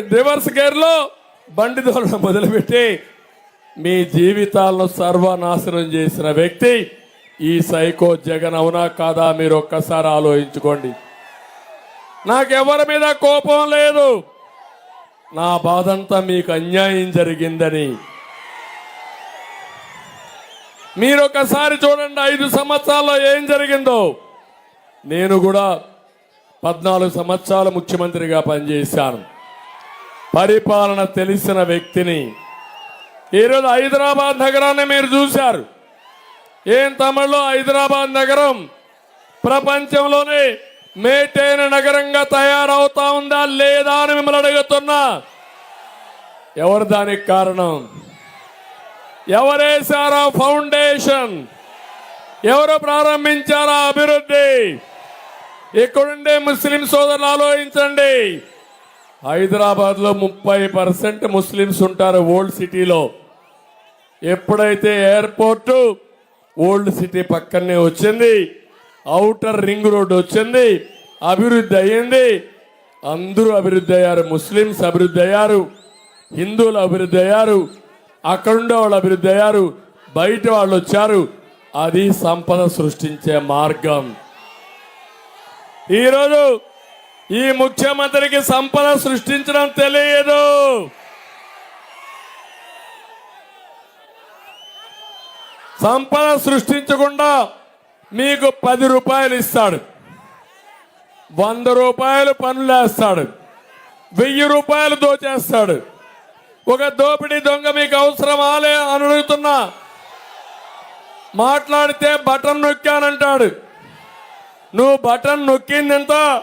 Reverse గేర్లో బండి దోలడం మొదలుపెట్టి మీ జీవితాలను సర్వనాశనం చేసిన వ్యక్తి ఈ సైకో జగన్ అవునా కాదా మీరు ఒక్కసారి ఆలోచించుకోండి. నాకెవరి మీద కోపం లేదు. నా బాధంతా మీకు అన్యాయం జరిగిందని. మీరు ఒకసారి చూడండి ఐదు సంవత్సరాల్లో ఏం జరిగిందో. నేను కూడా పద్నాలుగు సంవత్సరాలు ముఖ్యమంత్రిగా పనిచేశాను. పరిపాలన తెలిసిన వ్యక్తిని. ఈరోజు హైదరాబాద్ నగరాన్ని మీరు చూశారు. ఏం తమిళలో హైదరాబాద్ నగరం? ప్రపంచంలోనే మేటైన నగరంగా తయారవుతా ఉందా లేదా అని మిమ్మల్ని అడుగుతున్నా. ఎవరు దానికి కారణం? ఎవరేశారా ఫౌండేషన్? ఎవరు ప్రారంభించారా అభివృద్ధి? ఇక్కడుండే ముస్లిం సోదరులు ఆలోచించండి. హైదరాబాద్లో ముప్పై పర్సెంట్ ముస్లిమ్స్ ఉంటారు ఓల్డ్ సిటీలో. ఎప్పుడైతే ఎయిర్పోర్ట్ ఓల్డ్ సిటీ పక్కనే వచ్చింది అవుటర్ రింగ్ రోడ్ వచ్చింది అభివృద్ధి అయ్యింది. అందరూ అభివృద్ధి అయ్యారు ముస్లిమ్స్ అభివృద్ధి అయ్యారు హిందువులు అభివృద్ధి అయ్యారు అక్కడుండే వాళ్ళు అభివృద్ధి అయ్యారు బయట వాళ్ళు వచ్చారు. అది సంపద సృష్టించే మార్గం. ఈరోజు ఈ ముఖ్యమంత్రికి సంపద సృష్టించడం తెలియదు. సంపద సృష్టించకుండా మీకు పది రూపాయలు ఇస్తాడు. వంద రూపాయలు పనులేస్తాడు వెయ్యి రూపాయలు దోచేస్తాడు. ఒక దోపిడీ దొంగ మీకు అవసరమాలే అని అడుగుతున్నా. మాట్లాడితే బటన్ నొక్కానంటాడు. నువ్వు బటన్ నొక్కిందెంత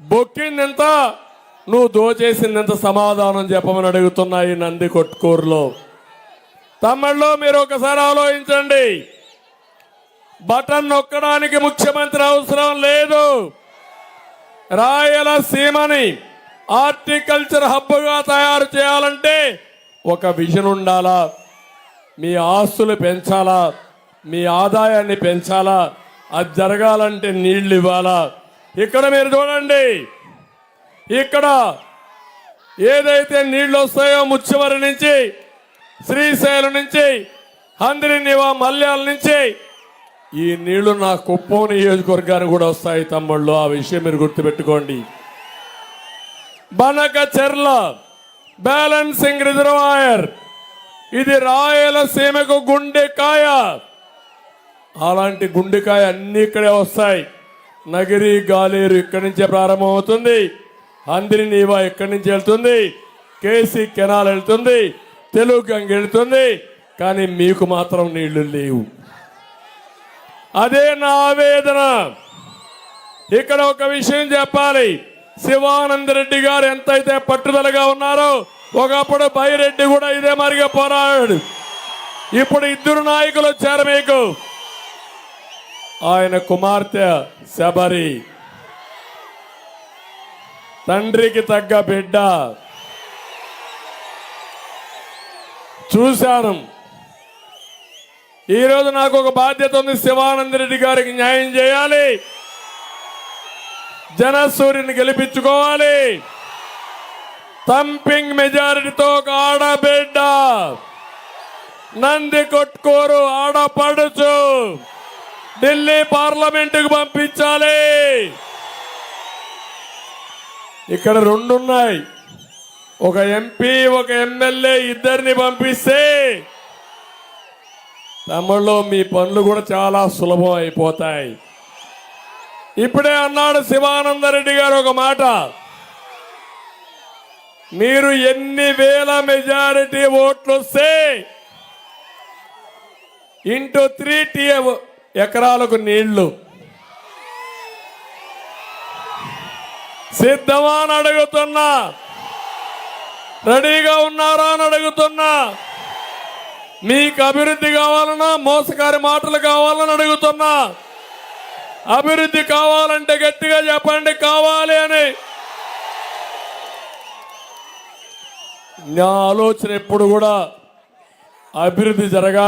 బొక్కిందెంత? నువ్వు దోచేసిందెంత సమాధానం చెప్పమని అడుగుతున్నా ఈ నంది కొట్టుకూరులో తమ్ముళ్ళు మీరు ఒకసారి ఆలోచించండి. బటన్ నొక్కడానికి ముఖ్యమంత్రి అవసరం లేదు. రాయలసీమని హార్టికల్చర్ హబ్గా తయారు చేయాలంటే ఒక విజన్ ఉండాలా? మీ ఆస్తులు పెంచాలా? మీ ఆదాయాన్ని పెంచాలా? అది జరగాలంటే నీళ్ళు ఇవ్వాలా? ఇక్కడ మీరు చూడండి. ఇక్కడ ఏదైతే నీళ్ళు వస్తాయో ముచ్చవరి నుంచి శ్రీశైలం నుంచి అందరినివా మల్యాల నుంచి ఈ నీళ్ళు నా కుప్పం నియోజకవర్గానికి కూడా వస్తాయి తమ్ముళ్ళు. ఆ విషయం మీరు గుర్తుపెట్టుకోండి. బనక చెర్ల బ్యాలెన్సింగ్ రిజర్వాయర్. ఇది రాయలసీమకు గుండెకాయ అలాంటి గుండెకాయ అన్ని ఇక్కడే వస్తాయి. నగిరి గాలేరు ఇక్కడి నుంచే ప్రారంభమవుతుంది. అందిరి నీవా ఇక్కడి నుంచి వెళ్తుంది. కేసీ కెనాల్ వెళ్తుంది. తెలుగు గంగ వెళ్తుంది. కానీ మీకు మాత్రం నీళ్ళు లేవు. అదే నా ఆవేదన. ఇక్కడ ఒక విషయం చెప్పాలి. శివానందరెడ్డి గారు ఎంతైతే పట్టుదలగా ఉన్నారో ఒకప్పుడు బైరెడ్డి కూడా ఇదే మరిగా పోరాడాడు. ఇప్పుడు ఇద్దరు నాయకులు వచ్చారు మీకు. ఆయన కుమార్తె శబరి. తండ్రికి తగ్గ బిడ్డ. చూశాను. ఈరోజు నాకు ఒక బాధ్యత ఉంది. శివానంద రెడ్డి గారికి న్యాయం చేయాలి. జనసూర్యుని గెలిపించుకోవాలి. తంపింగ్ మెజారిటీతో ఒక ఆడబిడ్డ. నంది కొట్టుకోరు ఆడపడుచు. ఢిల్లీ పార్లమెంటుకు పంపించాలి. ఇక్కడ రెండున్నాయి. ఒక ఎంపీ ఒక ఎమ్మెల్యే ఇద్దరిని పంపిస్తే తమిళ్ళో మీ పనులు కూడా చాలా సులభం అయిపోతాయి. ఇప్పుడే అన్నాడు శివానందరెడ్డి గారు ఒక మాట. మీరు ఎన్ని వేల మెజారిటీ ఓట్లు వస్తే ఇంటూ త్రీ టీఎం ఎకరాలకు నీళ్ళు. సిద్ధమా అని అడుగుతున్నా. రెడీగా ఉన్నారా అని అడుగుతున్నా. మీకు అభివృద్ధి కావాలన్నా మోసకారి మాటలు కావాలని అడుగుతున్నా. అభివృద్ధి కావాలంటే గట్టిగా చెప్పండి కావాలి అని. నా ఆలోచన ఎప్పుడు కూడా అభివృద్ధి జరగాలి.